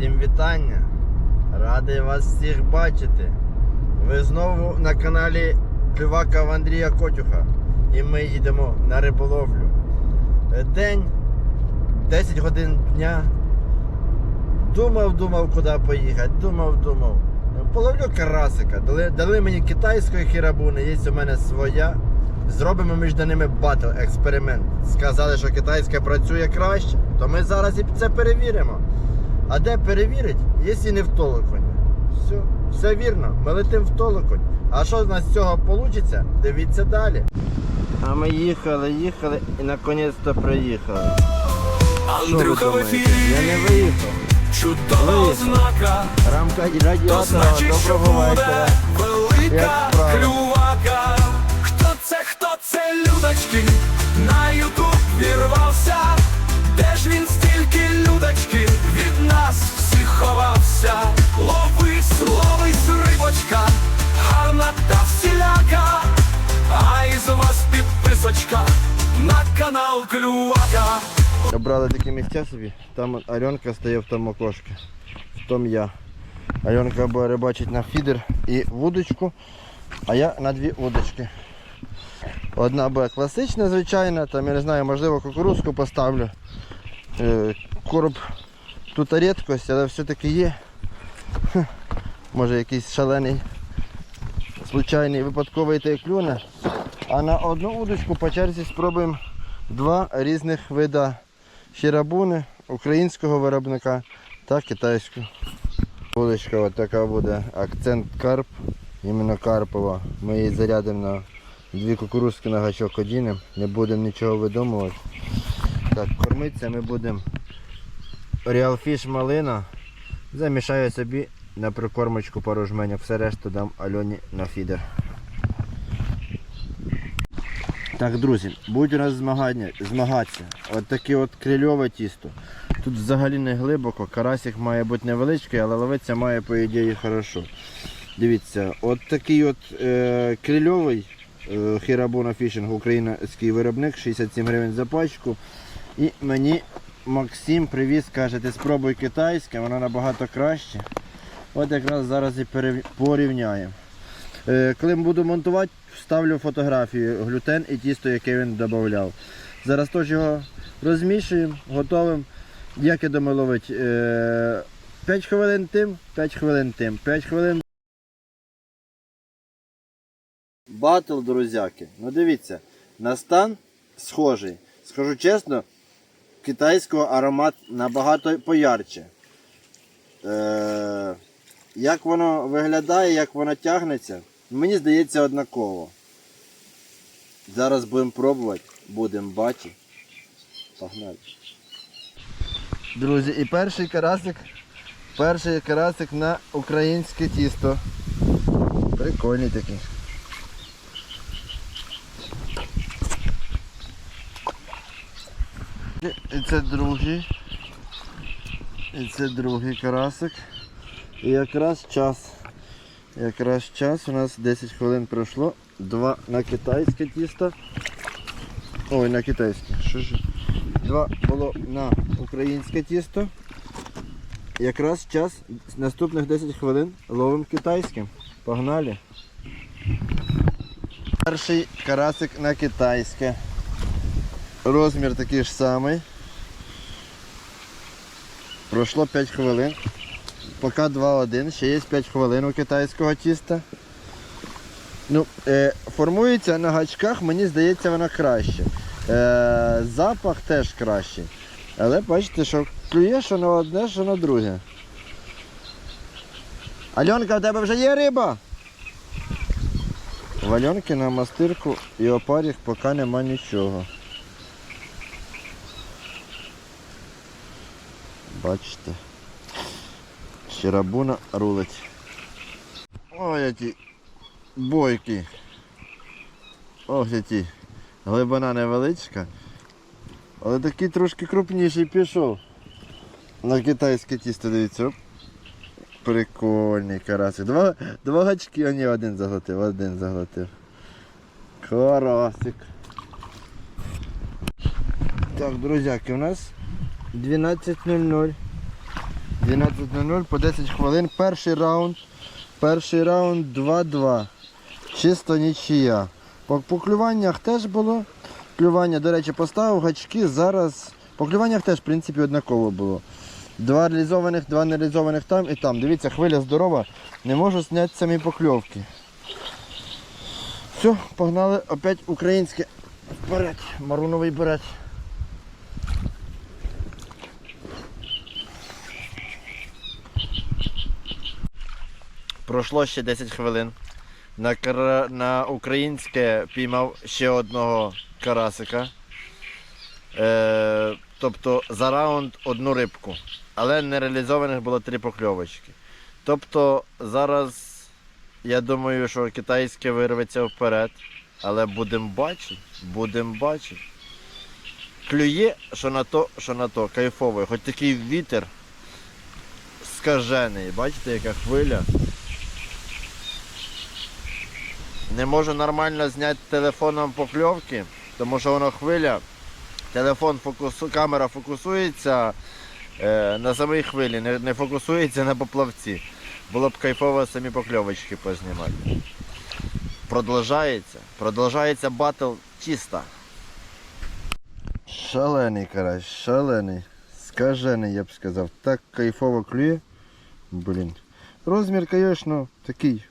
Всім вітання! Радий вас всіх бачити. Ви знову на каналі Клювака в Андрія Котюха. І ми їдемо на риболовлю. Е, День 10 годин дня. Думав, думав, куди поїхати. Думав, думав. Половлю карасика. Дали, дали мені китайської хірабуни, є у мене своя. Зробимо між ними батл, експеримент. Сказали, що китайська працює краще, то ми зараз і це перевіримо. А де перевірить, якщо не в толоконь? Все, все вірно, ми летимо в толоконь. А що з нас з цього вийде, дивіться далі. А ми їхали, їхали і наконець-то приїхали. Андрюха в ефірі, Я не виїхав. чудова ознака, Рамка то радіатора, що доброго вечора. велика клювака. Хто це, хто це людочки? На ютуб вірвався. Де ж він стільки людочки Обрали такі місця собі. Там Альонка стає в тому окошку. В тому я. Альонка буде рибачить на фідер і вудочку, а я на дві вудочки. Одна буде класична, звичайна, там я не знаю, можливо кукурузку поставлю. Е, Короб тут рідкость, але все-таки є. Хе, Може якийсь шалений случайний випадковий та й клюне. А на одну удочку по черзі спробуємо два різних вида щерабуни українського виробника та китайського. Удочка от така буде акцент карп, іменно карпова. Ми її зарядимо на дві кукурузки на гачок одінемо, не будемо нічого видумувати. Так, кормитися ми будемо Fish малина. Замішаю собі на прикормочку пару жменів, все решту дам Альоні на фідер. Так, друзі, будуть у нас змагання, змагатися. От таке от крильове тісто. Тут взагалі не глибоко, карасик має бути невеличкий, але ловиться має, по ідеї, хорошо. Дивіться, от такий от е, крильовий е, Хірабуна Фішинг, український виробник, 67 гривень за пачку. І мені Максим привіз, каже, ти спробуй китайське, воно набагато краще. От якраз зараз і порівняємо. Е, Коли буду монтувати, вставлю фотографію глютен і тісто, яке він додавав. Зараз теж його розмішуємо, готовимо. Як я думаю, ловить 5 хвилин тим, 5 хвилин тим, 5 хвилин. Батл, друзяки. Ну дивіться, на стан схожий. Скажу чесно, китайського аромат набагато поярче. Е, як воно виглядає, як воно тягнеться, мені здається однаково. Зараз будемо пробувати, будемо бачити. Погнали. Друзі, і перший карасик, перший карасик на українське тісто. Прикольний такий. І це другий. І це другий карасик. І якраз час. Якраз час у нас 10 хвилин пройшло. Два на китайське тісто. Ой, на китайське. Що ж? Два було на українське тісто. Якраз час наступних 10 хвилин ловимо китайським. Погнали. Перший карасик на китайське. Розмір такий ж самий. Пройшло 5 хвилин. Поки 2-1, ще є 5 хвилин у китайського тіста. Ну, е, формується на гачках, мені здається, вона краще. Е, запах теж кращий. Але бачите, що клює, що на одне, що на друге. Альонка, в тебе вже є риба? В Альонки на мастирку і опаріх поки нема нічого. Бачите. Щерабуна рулить. Ой, які бойки. Ох, які. Глибина невеличка. Але такий трошки крупніший пішов. На китайське тісто дивіться. Прикольний карасик. Два, два гачки, а ні, один заглотив, один заглотив. Карасик. Так, друзяки, у нас 12.00. 12.00 по 10 хвилин. Перший раунд. Перший раунд 2-2. Чисто нічия. По, по клюваннях теж було. Клювання, до речі, поставив гачки. Зараз. По клюваннях теж, в принципі, однаково було. Два реалізованих, два нереалізованих там і там. Дивіться, хвиля здорова. Не можу зняти самі покльовки. Все, погнали опять українське. Вперед, маруновий берет. Пройшло ще 10 хвилин. На, кара... на українське піймав ще одного карасика. Е... Тобто за раунд одну рибку. Але нереалізованих було три покльовочки. Тобто зараз я думаю, що китайське вирветься вперед. Але будемо бачити, будемо бачити. Клює, що на то, що на то, кайфовий. Хоч такий вітер скажений. Бачите, яка хвиля. Не можу нормально зняти телефоном покльовки, тому що воно хвиля. Телефон фокусу, камера фокусується е, на самій хвилі, не, не фокусується на поплавці. Було б кайфово самі покльовочки познімати. Продовжається. Продовжається батл чисто. Шалений карась, шалений. Скажений, я б сказав. Так кайфово клює. Блін. Розмір, звісно, такий.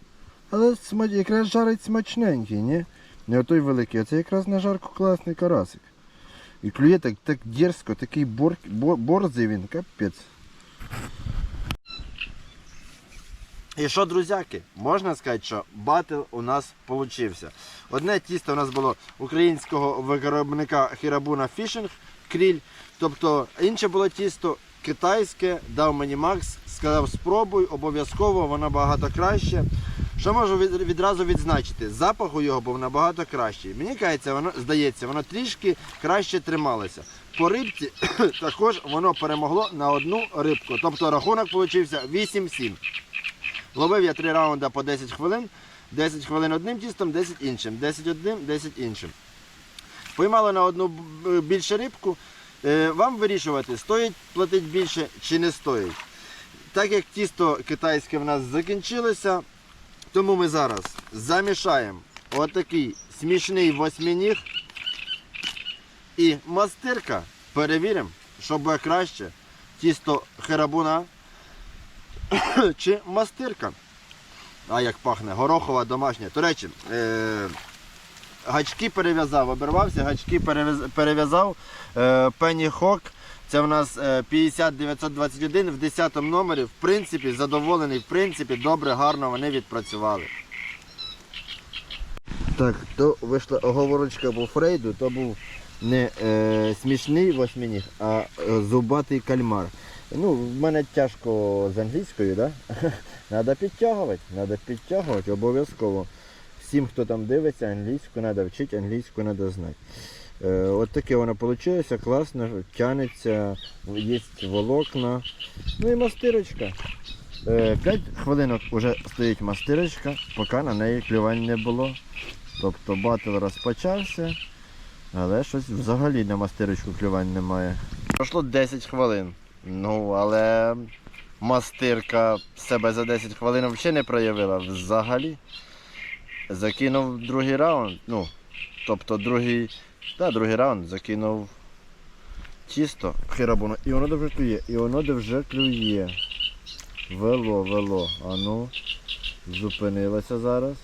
Але якраз жарить смачненький, ні? Не отой великий, а це якраз на жарку класний карасик. І клює так, так дерзко, такий бор, бор, борзий він, капець. І що, друзяки, можна сказати, що батл у нас получився. Одне тісто у нас було українського виробника Хірабуна Фішинг кріль. Тобто інше було тісто китайське, дав мені Макс, сказав спробуй, обов'язково, воно багато краще. Що можу відразу відзначити? Запах у його був набагато кращий. Мені кажеться, воно здається, воно трішки краще трималося. По рибці також воно перемогло на одну рибку. Тобто рахунок получився 8-7. Ловив я три раунди по 10 хвилин. 10 хвилин одним тістом, 10 іншим. 10 одним, 10 іншим. Поймали на одну більше рибку. Е, Вам вирішувати, стоїть платити більше чи не стоїть. Так як тісто китайське в нас закінчилося, тому ми зараз замішаємо отакий смішний восьминіг і мастирка. Перевіримо, що буде краще. Тісто херабуна чи мастирка. А як пахне, горохова домашня. До речі, е- гачки перев'язав, обірвався, гачки перев'яз- перев'язав. Е- Penny Hawk. Це в нас е, 50921 в 10 номері. В принципі, задоволений, в принципі, добре, гарно вони відпрацювали. Так, то вийшла оговорочка по Фрейду, то був не е, смішний восьминіг, а е, зубатий кальмар. Ну, в мене тяжко з англійською, да? Треба підтягувати, треба підтягувати обов'язково. Всім, хто там дивиться, англійську треба вчити, англійську треба знати. Е, от таке воно вийшло, класно, тянеться, є волокна. Ну і мастирочка. 5 хвилинок вже стоїть мастирочка, поки на неї клювань не було. Тобто батл розпочався, але щось взагалі на мастирочку клювань немає. Пройшло 10 хвилин. Ну, але мастирка себе за 10 хвилин взагалі не проявила. Взагалі. Закинув другий раунд. Ну, тобто другий. Та, другий раунд закинув чисто хирабуну. І воно дуже клює. І воно дуже клює. Вело, вело. А ну, зупинилося зараз.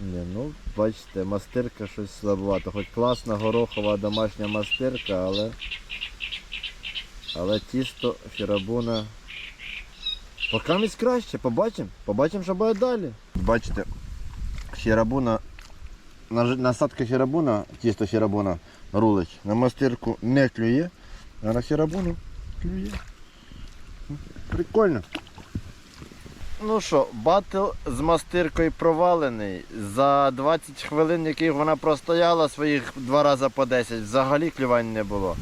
Ні, ну, бачите, мастирка щось слабовато. Хоч класна горохова домашня мастирка, але. Але тісто фірабуна. Покамість краще, побачимо. Побачимо, що буде далі. Бачите, фірабуна. Насадка фірабуна, тісто фірабуна рулить. На мастирку не клює, а на фірабуну клює. Прикольно. Ну що, батл з мастиркою провалений. За 20 хвилин, яких вона простояла, своїх два рази по 10, взагалі клювань не було.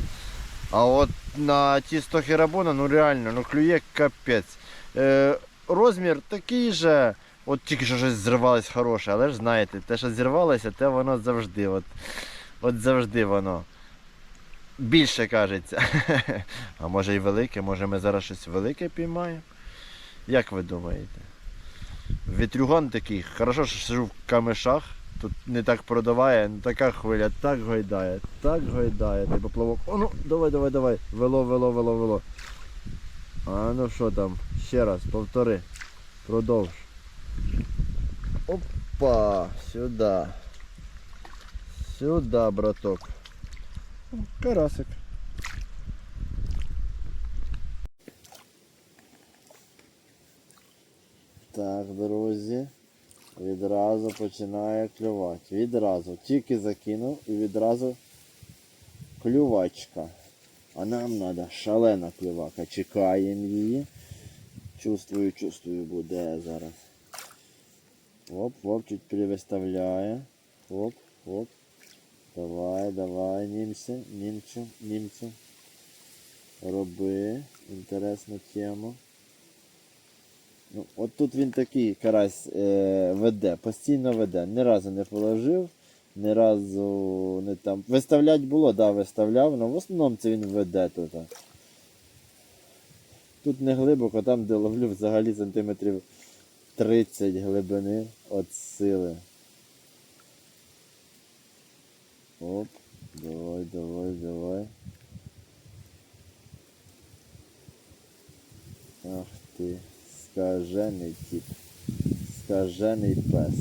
А от на тісто херабона, ну реально, ну клює капець. Е, розмір такий же, от тільки що щось зривалось хороше, але ж знаєте, те, що зірвалося, те воно завжди. От, от завжди воно. більше кажеться. А може і велике, може ми зараз щось велике піймаємо. Як ви думаєте? Вітрюган такий, хорошо, що сижу в камешах, тут не так продаває, ну така хвиля, так гойдає, так гойдає, той поплавок. О, ну, давай, давай, давай. Вело, вело, вело, вело. А ну що там? Ще раз, повтори. Продовж. Опа, сюди. Сюди, браток. Карасик. Так, друзі. Відразу починає клювати. Відразу. Тільки закинув і відразу клювачка. А нам треба шалена клювака. Чекаємо її. Чувствую, чувствую, буде зараз. Оп, чуть перевиставляє. Оп, оп. Давай, давай, німці, німцю, німцю. Роби. Інтересну тему. Ну, от тут він такий карась е, веде, постійно веде. Ні разу не положив, ні разу не там. Виставлять було, да, виставляв, але в основному це він веде тут. Тут не глибоко, там де ловлю взагалі сантиметрів 30 глибини від сили. Оп, давай, давай, давай. Ах ти, скажений тип. Скажений пес.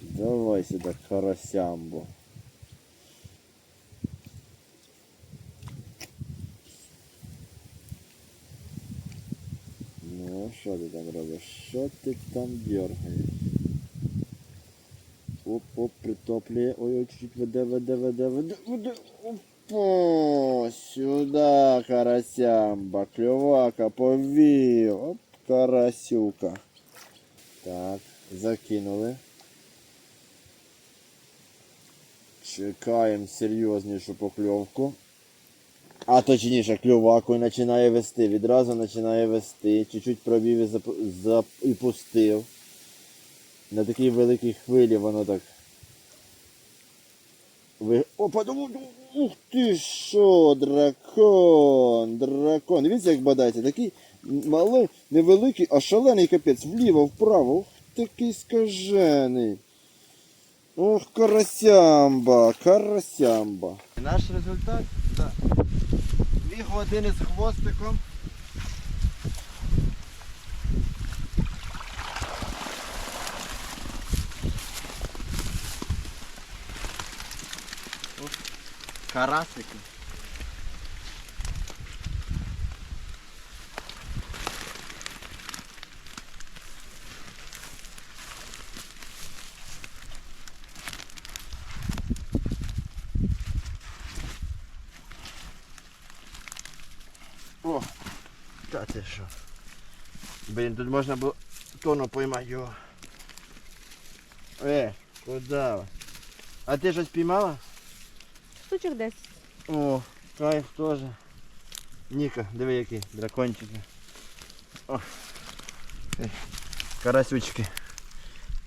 Давай сюда карасямбо. Ну, що ти там робиш? Що ти там дергаєш? Оп, оп, притоплює. Ой, ой, чуть-чуть веде, веде, веде, веде, веде. Опа, сюда, карасямба, клювака, повів. Оп, карасюка. Так, закинули. Чекаємо серйознішу покльовку. А точніше, клюваку починає вести. Відразу починає вести. Чуть-чуть пробів і, зап... зап... і пустив. На такій великій хвилі воно так. Ви... Опа, ух ти що, дракон, дракон. Дивіться, як бодається. Такий малий, невеликий, а шалений капець. Вліво, вправо. Ух, такий скажений. Ох, карасямба, карасямба. Наш результат так. Дві години з хвостиком. Карасики. О, та ти що. Блін, тут можна було тону поймати його. Е, куди? А ти щось піймала? Штучок 10. О, кайф теж. Ніка, диви які дракончики. О. Карасючки.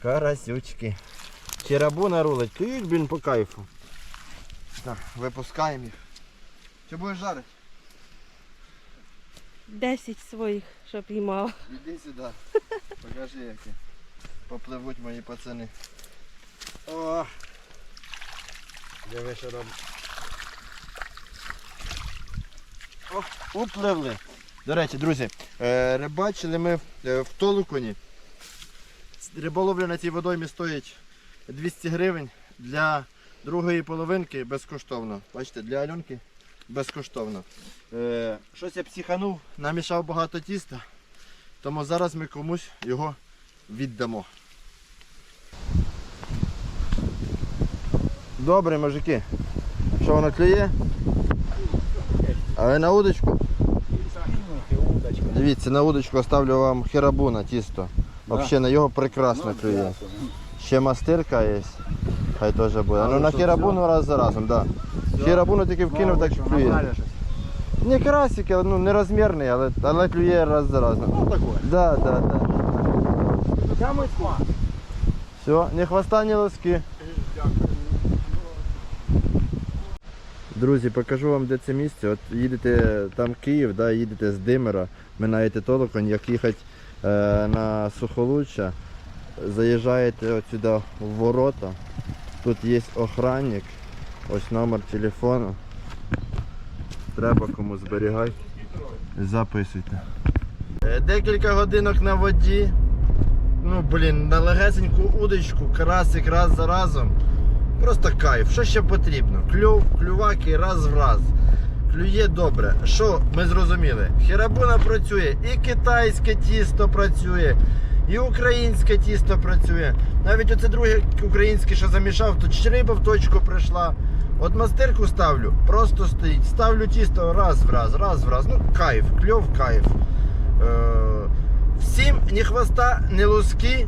Карасючки. Черабу нарулить. Ти, блін, по кайфу. Так, випускаємо їх. Чи будеш жарити? 10 своїх, що піймав. Іди сюди. Покажи які. Попливуть мої пацани. О! Що робить. О, упливли. До речі, друзі, е, рибачили ми е, в Толокуні. Риболовля на цій водоймі стоїть 200 гривень. Для другої половинки безкоштовно. Бачите, для Альонки безкоштовно. Е, щось я психанув, намішав багато тіста, тому зараз ми комусь його віддамо. Добре, мужики. Що воно клює? А ви на удочку? Дивіться, на удочку оставлю вам херабуна тісто. Взагалі на його прекрасно клює. Ще мастирка є. Хай теж буде. Ну на херабуну раз за разом, так. Да. Херабуну тільки вкинув, так клює. Не карасики, ну не розмірний, але, але клює раз за разом. Ну такое. Да, да, да. Самый смак. Все, не хвоста, ні лоски. Друзі, покажу вам, де це місце. От їдете там Київ, да, їдете з Димира, минаєте Толоконь, як їхати е, на Сухолуччя, заїжджаєте от сюди в ворота. Тут є охранник, ось номер телефону. Треба кому зберігати. Записуйте. Е, Декілька годинок на воді. Ну, блін, на легесеньку удочку, карасик раз за разом. Просто кайф. Що ще потрібно? Клюв, клюваки раз в раз. Клює добре. Що ми зрозуміли? Херабуна працює, і китайське тісто працює, і українське тісто працює. Навіть оце друге українське, що замішав, то риба в точку прийшла. От мастирку ставлю, просто стоїть. Ставлю тісто раз в раз, раз в раз. Ну, кайф, кльов, кайф. Е- всім ні хвоста, ні луски.